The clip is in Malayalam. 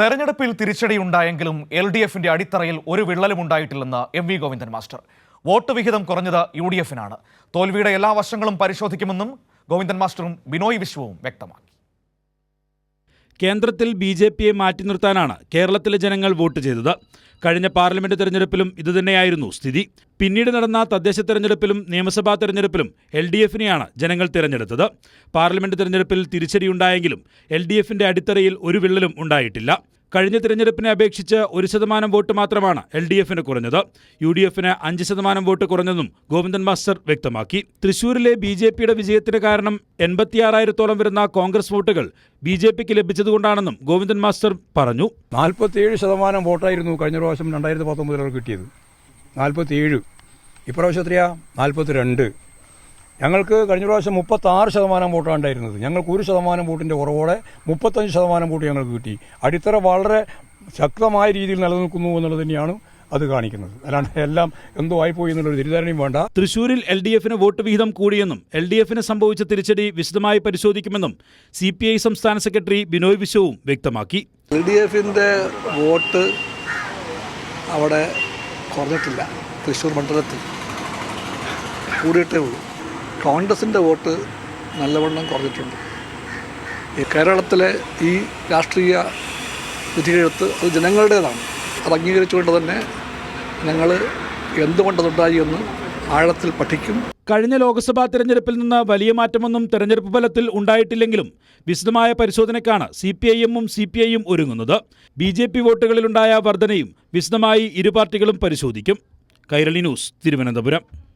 തെരഞ്ഞെടുപ്പിൽ തിരിച്ചടിയുണ്ടായെങ്കിലും എൽ ഡി എഫിന്റെ അടിത്തറയിൽ ഒരു വിള്ളലും ഉണ്ടായിട്ടില്ലെന്ന് M V Govindan master. Vote വിഹിതം കുറഞ്ഞത് യു ഡി എഫിനാണ്. തോൽവിയുടെ എല്ലാ വശങ്ങളും പരിശോധിക്കുമെന്നും ഗോവിന്ദൻ മാസ്റ്ററും ബിനോയ് വിശ്വവും വ്യക്തമാക്കി. കേന്ദ്രത്തിൽ ബി ജെ പിയെ മാറ്റി നിർത്താനാണ് കേരളത്തിലെ ജനങ്ങൾ വോട്ട് ചെയ്തത്. കഴിഞ്ഞ പാർലമെന്റ് തെരഞ്ഞെടുപ്പിലും ഇതുതന്നെയായിരുന്നു സ്ഥിതി. പിന്നീട് നടന്ന തദ്ദേശ തെരഞ്ഞെടുപ്പിലും നിയമസഭാ തെരഞ്ഞെടുപ്പിലും എൽ ഡി എഫിനെയാണ് ജനങ്ങൾ തിരഞ്ഞെടുത്തത്. പാർലമെന്റ് തെരഞ്ഞെടുപ്പിൽ തിരിച്ചടിയുണ്ടായെങ്കിലും എൽ ഡി എഫിന്റെ അടിത്തറയിൽ ഒരു വിള്ളലും ഉണ്ടായിട്ടില്ല. കഴിഞ്ഞ തിരഞ്ഞെടുപ്പിനെ അപേക്ഷിച്ച് ഒരു ശതമാനം വോട്ട് മാത്രമാണ് എൽ ഡി എഫിന് കുറഞ്ഞത്. യു ഡി എഫിന് അഞ്ച് ശതമാനം വോട്ട് കുറഞ്ഞെന്നും ഗോവിന്ദൻ മാസ്റ്റർ വ്യക്തമാക്കി. തൃശൂരിലെ ബി ജെ പിയുടെ വിജയത്തിന് കാരണം എൺപത്തിയാറായിരത്തോളം വരുന്ന കോൺഗ്രസ് വോട്ടുകൾ ബി ജെ പിക്ക് ലഭിച്ചതുകൊണ്ടാണെന്നും ഗോവിന്ദൻ മാസ്റ്റർ പറഞ്ഞു. നാൽപ്പത്തിയേഴ് ശതമാനം വോട്ടായിരുന്നു കഴിഞ്ഞ പ്രാവശ്യം രണ്ടായിരത്തി പത്തൊമ്പതിലൊക്കെ കിട്ടിയത്. നാൽപ്പത്തിയേഴ്. ഇപ്രാവശ്യം എത്രയാ? നാൽപ്പത്തിരണ്ട്. ഞങ്ങൾക്ക് കഴിഞ്ഞ പ്രാവശ്യം മുപ്പത്താറ് ശതമാനം വോട്ടാണ് ഉണ്ടായിരുന്നത്. ഞങ്ങൾക്ക് ഒരു ശതമാനം വോട്ടിന്റെ കുറവോടെ മുപ്പത്തഞ്ച് ശതമാനം വോട്ട് ഞങ്ങൾക്ക് കിട്ടി. അടിത്തറ വളരെ ശക്തമായ രീതിയിൽ നിലനിൽക്കുന്നു എന്നുള്ളത് തന്നെയാണ് അത് കാണിക്കുന്നത്. അല്ലാണ്ട് എല്ലാം എന്തോ ആയിപ്പോയി എന്നുള്ളൊരു തിരിധാരണയും വേണ്ട. തൃശൂരിൽ എൽ ഡി എഫിന് വോട്ട് വിഹിതം കൂടിയെന്നും എൽ ഡി എഫിന് സംഭവിച്ച തിരിച്ചടി വിശദമായി പരിശോധിക്കുമെന്നും സി പി ഐ സംസ്ഥാന സെക്രട്ടറി ബിനോയ് വിശ്വവും വ്യക്തമാക്കി. എൽ ഡി എഫിന്റെ വോട്ട് അവിടെ കുറഞ്ഞിട്ടില്ല. തൃശ്ശൂർ മണ്ഡലത്തിൽ കൂടിയിട്ടേ ഉള്ളൂ. കോൺഗ്രസിന്റെ വോട്ട് നല്ലവണ്ണം കുറഞ്ഞിട്ടുണ്ട്. കേരളത്തിലെ ഈ രാഷ്ട്രീയ വിധികെഴുത്ത് അത് ജനങ്ങളുടേതാണ്. അത് അംഗീകരിച്ചുകൊണ്ട് തന്നെ ഞങ്ങൾ എന്തുകൊണ്ടതുണ്ടായി എന്ന് ആഴത്തിൽ പഠിക്കും. കഴിഞ്ഞ ലോക്സഭാ തെരഞ്ഞെടുപ്പിൽ നിന്ന് വലിയ മാറ്റമൊന്നും തെരഞ്ഞെടുപ്പ് ഫലത്തിൽ ഉണ്ടായിട്ടില്ലെങ്കിലും വിശദമായ പരിശോധനയ്ക്കാണ് സി പി ഐ എമ്മും സി പി ഐയും ഒരുങ്ങുന്നത്. ബി ജെ പി വോട്ടുകളിലുണ്ടായ വർധനയും വിശദമായി ഇരു പാർട്ടികളും പരിശോധിക്കും. കൈരളി ന്യൂസ് തിരുവനന്തപുരം.